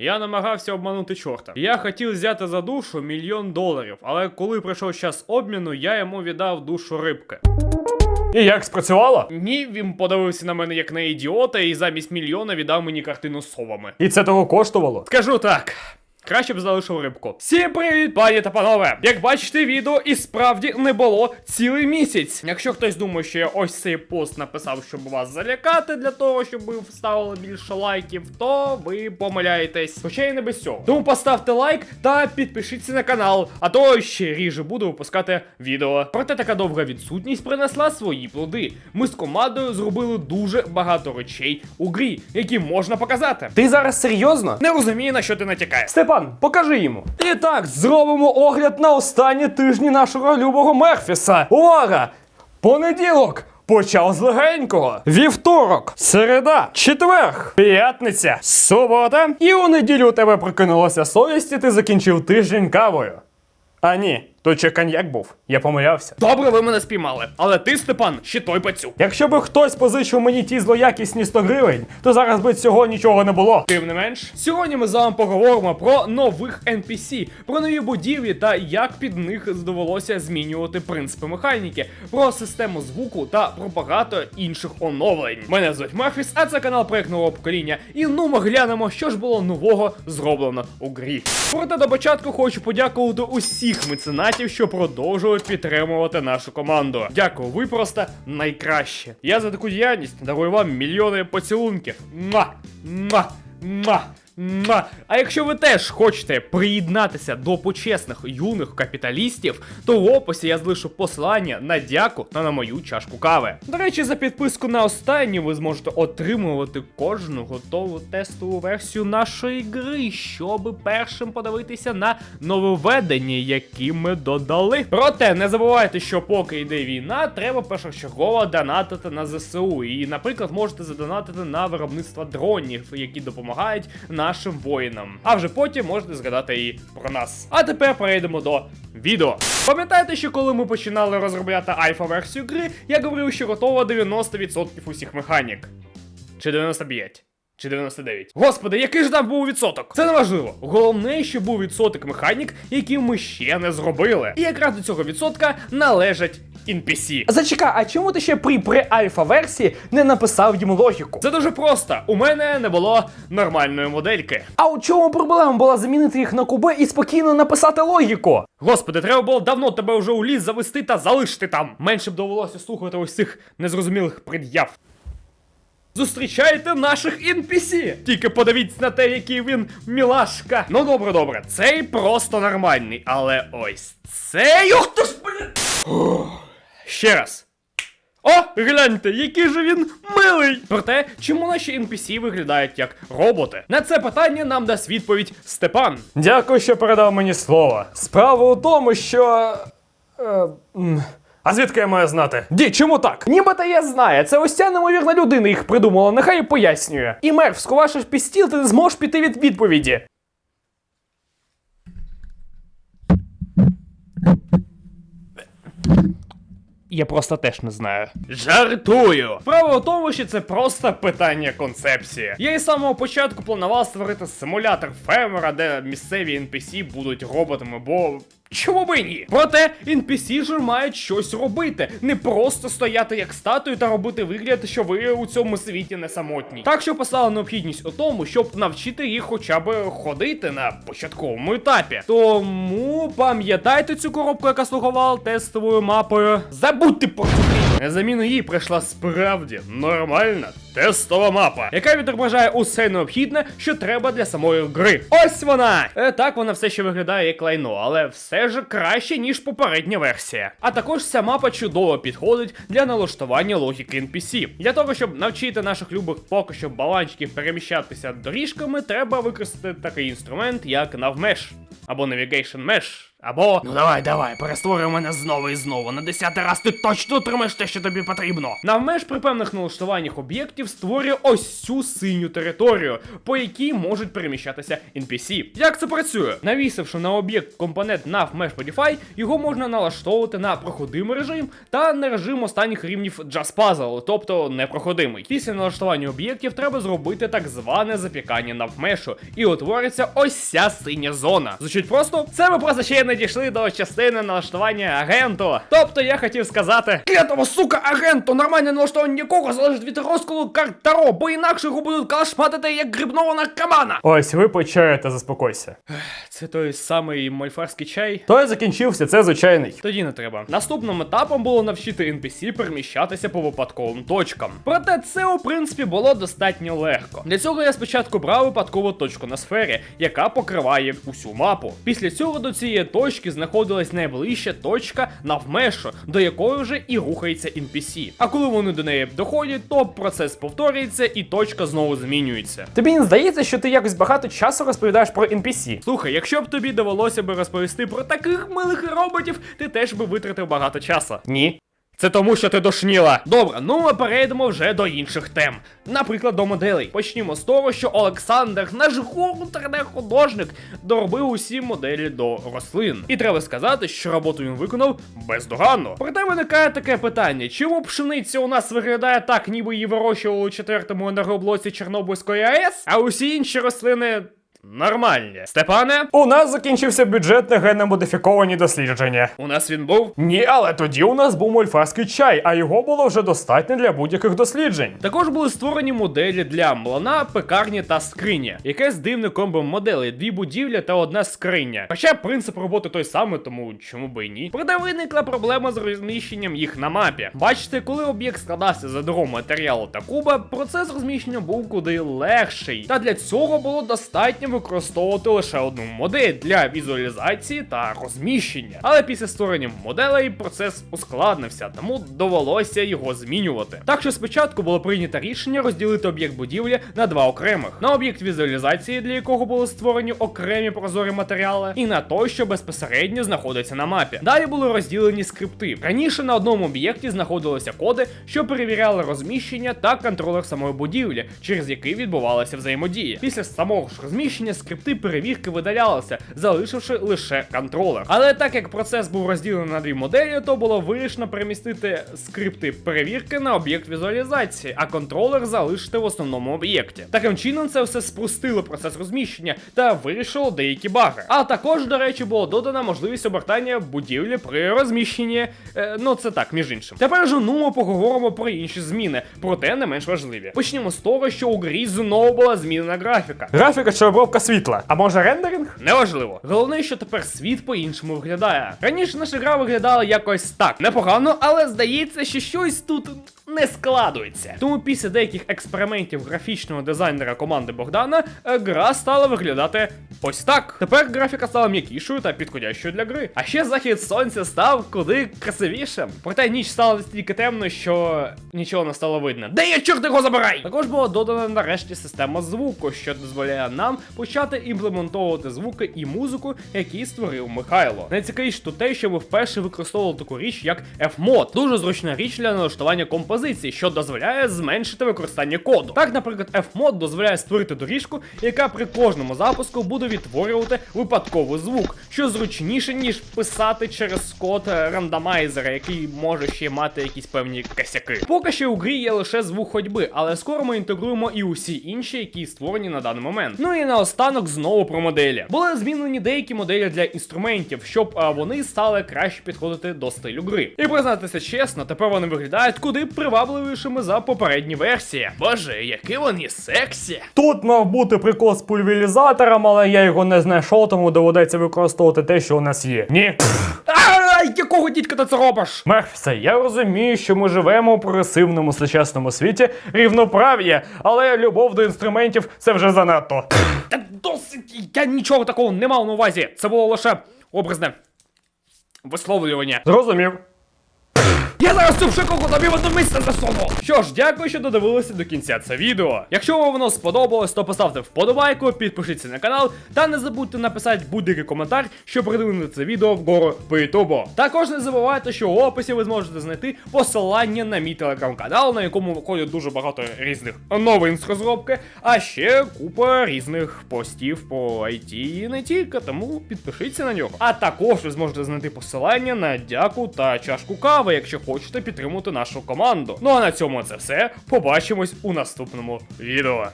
Я намагався обманути чорта. Я хотів взяти за душу мільйон доларів, але коли прийшов час обміну, я йому віддав душу рибки. І як спрацювало? Ні, він подивився на мене як на ідіота і замість мільйона віддав мені картину з совами. І це того коштувало? Скажу так. Краще б залишив рибку. Всім привіт, пані та панове! Як бачите, відео і справді не було цілий місяць. Якщо хтось думає, що я ось цей пост написав, щоб вас залякати для того, щоб ви вставили більше лайків, то ви помиляєтесь. Хоча і не без цього. Тому поставте лайк та підпишіться на канал, а то ще ріже буду випускати відео. Проте така довга відсутність принесла свої плоди. Ми з командою зробили дуже багато речей у грі, які можна показати. Ти зараз серйозно? Не розумію, на що ти натякаєш. Степан, покажи йому. І так, зробимо огляд на останні тижні нашого любого Мерфіса. Увага! Понеділок. Почав з легенького. Вівторок, середа, четверг, п'ятниця, субота. І у неділю у тебе прокинулася совість, і ти закінчив тиждень кавою. А ні, то ще коньяк був. Я помилявся. Добре, ви мене спіймали. Але ти, Степан, ще той пацюк. Якщо би хтось позичив мені ті злоякісні 100 гривень, то зараз би цього нічого не було. Тим не менш, сьогодні ми з вами поговоримо про нових NPC, про нові будівлі та як під них довелося змінювати принципи механіки, про систему звуку та про багато інших оновлень. Мене звуть Марфіс, а це канал проект нового покоління. І ну ми глянемо, що ж було нового зроблено у грі. Проте до початку хочу подякувати усіх меценатів, що продовжують підтримувати нашу команду. Дякую, ви просто найкраще. Я за таку діяльність дарую вам мільйони поцілунків. Ма! Ма! Муа! А якщо ви теж хочете приєднатися до почесних юних капіталістів, то в описі я залишу посилання на дяку та на мою чашку кави. До речі, за підписку на останню ви зможете отримувати кожну готову тестову версію нашої гри, щоб першим подивитися на нововведення, які ми додали. Проте не забувайте, що поки йде війна, треба першочергово донатити на ЗСУ. І, наприклад, можете задонатити на виробництво дронів, які допомагають нашим воїнам. А вже потім можете згадати і про нас. А тепер перейдемо до відео. Пам'ятаєте, що коли ми починали розробляти альфа-версію гри, я говорив, що готово 90% усіх механік. Чи 95? Чи 99? Господи, який ж там був відсоток? Це не важливо. Головне, що був відсоток механік, які ми ще не зробили. І якраз до цього відсотка належать NPC. Зачекай, а чому ти ще при pre-альфа версії не написав йому логіку? Це дуже просто. У мене не було нормальної модельки. А у чому проблема була замінити їх на куби і спокійно написати логіку? Господи, треба було давно тебе вже у ліс завести та залишити там. Менше б довелося слухати ось цих незрозумілих пред'яв. Зустрічайте наших NPC! Тільки подивіться на те, який він мілашка. Ну добре, добре, цей просто нормальний, але ось цей. Ух ти ж, блін! Ще раз. О, гляньте, який же він милий! Проте, чому наші NPC виглядають як роботи? На це питання нам дасть відповідь Степан. Дякую, що передав мені слово. Справа у тому, що. Е, а звідки я маю знати? Ді, чому так? Нібито я знаю, це ось ця неймовірна людина їх придумала, нехай пояснює. І мер, сховавши під стіл, ти не зможеш піти від відповіді. Я просто теж не знаю. Жартую! Право в тому, що це просто питання концепції. Я із самого початку планував створити симулятор фермера, де місцеві NPC будуть роботами, бо. Чому би ні? Проте NPC ж мають щось робити, не просто стояти як статую та робити вигляд, що ви у цьому світі не самотні. Так що постала необхідність у тому, щоб навчити їх хоча б ходити на початковому етапі. Тому пам'ятайте цю коробку, яка слугувала тестовою мапою. Забудьте про це. На заміну їй прийшла справді нормальна тестова мапа, яка відображає усе необхідне, що треба для самої гри. Ось вона! Е, так вона все ще виглядає як лайно, але все ж краще, ніж попередня версія. А також ця мапа чудово підходить для налаштування логіки NPC. Для того, щоб навчити наших любих поки що баланчиків переміщатися доріжками, треба використати такий інструмент, як навмеш. або Navigation Mesh, або. Ну давай, давай, перестворюй мене знову і знову. На десятий раз ти точно отримаєш те, що тобі потрібно. Навмеш при певних налаштуваннях об'єктів створює ось цю синю територію, по якій можуть переміщатися NPC. Як це працює? Навісивши на об'єкт компонент NavMesh Modify, його можна налаштовувати на проходимий режим та на режим останніх рівнів Just Puzzle, тобто непроходимий. Після налаштування об'єктів треба зробити так зване запікання навмешу, і утвориться ось ця синя зона. Звучить просто, це ми просто ще не дійшли до частини налаштування агенту. Тобто я хотів сказати, клятого сука, агенту, нормальне налаштування нікого залежить від розколу карт Таро, бо інакше його будуть калашматити як грибного наркомана. Ось ви почаєте, заспокойся. Це той самий мольфарський чай. Той закінчився, це звичайний. Тоді не треба. Наступним етапом було навчити NPC переміщатися по випадковим точкам. Проте це у принципі було достатньо легко. Для цього я спочатку брав випадкову точку на сфері, яка покриває усю мапу. Після цього до цієї точки знаходилась найближча точка навмешо, до якої вже і рухається NPC. А коли вони до неї доходять, то процес повторюється і точка знову змінюється. Тобі не здається, що ти якось багато часу розповідаєш про NPC? Слухай, якщо б тобі довелося би розповісти про таких милих роботів, ти теж би витратив багато часу. Ні. Це тому, що ти дошніла. Добре, ну ми перейдемо вже до інших тем. Наприклад, до моделей. Почнімо з того, що Олександр, наш гонтерний художник, доробив усі моделі до рослин. І треба сказати, що роботу він виконав бездоганно. Проте виникає таке питання: чому пшениця у нас виглядає так, ніби її вирощували у четвертому енергоблоці Чорнобильської АЕС, а усі інші рослини. Нормальні. Степане, У нас закінчився бюджет на генно-модифіковані дослідження. у нас він був. Ні, але тоді у нас був мольфарський чай, а його було вже достатньо для будь-яких досліджень. Також були створені моделі для млина, пекарні та скрині. Якесь дивне комбо моделей, дві будівлі та одна скриня. Хоча принцип роботи той самий, тому чому би і ні. Проте виникла проблема з розміщенням їх на мапі. Бачите, коли об'єкт складався з одного матеріалу та куба, процес розміщення був куди легший. Та для цього було достатньо використовувати лише одну модель для візуалізації та розміщення. Але після створення моделей процес ускладнився, тому довелося його змінювати. Так що спочатку було прийнято рішення розділити об'єкт будівлі на два окремих: на об'єкт візуалізації, для якого були створені окремі прозорі матеріали, і на той, що безпосередньо знаходиться на мапі. Далі були розділені скрипти. Раніше на одному об'єкті знаходилися коди, що перевіряли розміщення та контролер самої будівлі, через який відбувалася взаємодія. Після самого ж розміщення скрипти перевірки видалялися, залишивши лише контролер. Але так як процес був розділений на дві моделі, то було вирішено перемістити скрипти перевірки на об'єкт візуалізації, а контролер залишити в основному об'єкті. Таким чином, це все спростило процес розміщення та вирішило деякі баги. А також, до речі, було додана можливість обертання будівлі при розміщенні. Е, ну це так, між іншим. Тепер же ну поговоримо про інші зміни, проте не менш важливі. Почнімо з того, що у грі знову була змінена графіка. Графіка чи обробка світла. А може рендеринг? Неважливо. Головне, що тепер світ по-іншому виглядає. Раніше наша гра виглядала якось так. Непогано, але здається, що щось тут не складується. Тому після деяких експериментів графічного дизайнера команди Богдана е, гра стала виглядати ось так. Тепер графіка стала м'якішою та підходящою для гри. А ще захід сонця став куди красивішим. Проте ніч стала настільки темною, що нічого не стало видно. Де я чорт його забирай? Також була додана нарешті система звуку, що дозволяє нам почати імплементовувати звуки і музику, які створив Михайло. Найцікавіше тут те, що ми вперше використовували таку річ, як F-мод. Дуже зручна річ для налаштування композиції, що дозволяє зменшити використання коду. Так, наприклад, F-мод дозволяє створити доріжку, яка при кожному запуску буде відтворювати випадковий звук, що зручніше, ніж писати через код е, рандомайзера, який може ще мати якісь певні косяки. Поки що у грі є лише звук ходьби, але скоро ми інтегруємо і усі інші, які створені на даний момент. Ну і наостанок знову про моделі. Були змінені деякі моделі для інструментів, щоб а, вони стали краще підходити до стилю гри. І признатися чесно, тепер вони виглядають куди привабливішими за попередні версії. Боже, які вони сексі! Тут мав бути прикол з пульверізатором, але я його не знайшов, тому доведеться використовувати те, що у нас є. Ні. Якого дідька ти це робиш? Мерфісе, я розумію, що ми живемо у прогресивному сучасному світі рівноправ'я, але любов до інструментів це вже занадто. Та досить, я нічого такого не мав на увазі. Це було лише образне висловлювання. Зрозумів. Я зараз цю пшикалку тобі в одне місце засуну! Що ж, дякую, що додивилися до кінця це відео. Якщо вам воно сподобалось, то поставте вподобайку, підпишіться на канал та не забудьте написати будь-який коментар, щоб придвинути це відео вгору по ютубу. Також не забувайте, що в описі ви зможете знайти посилання на мій телеграм-канал, на якому виходить дуже багато різних новин з розробки, а ще купа різних постів по IT і не тільки, тому підпишіться на нього. А також ви зможете знайти посилання на дяку та чашку кави, якщо хочете підтримати нашу команду. Ну а на цьому це все. Побачимось у наступному відео.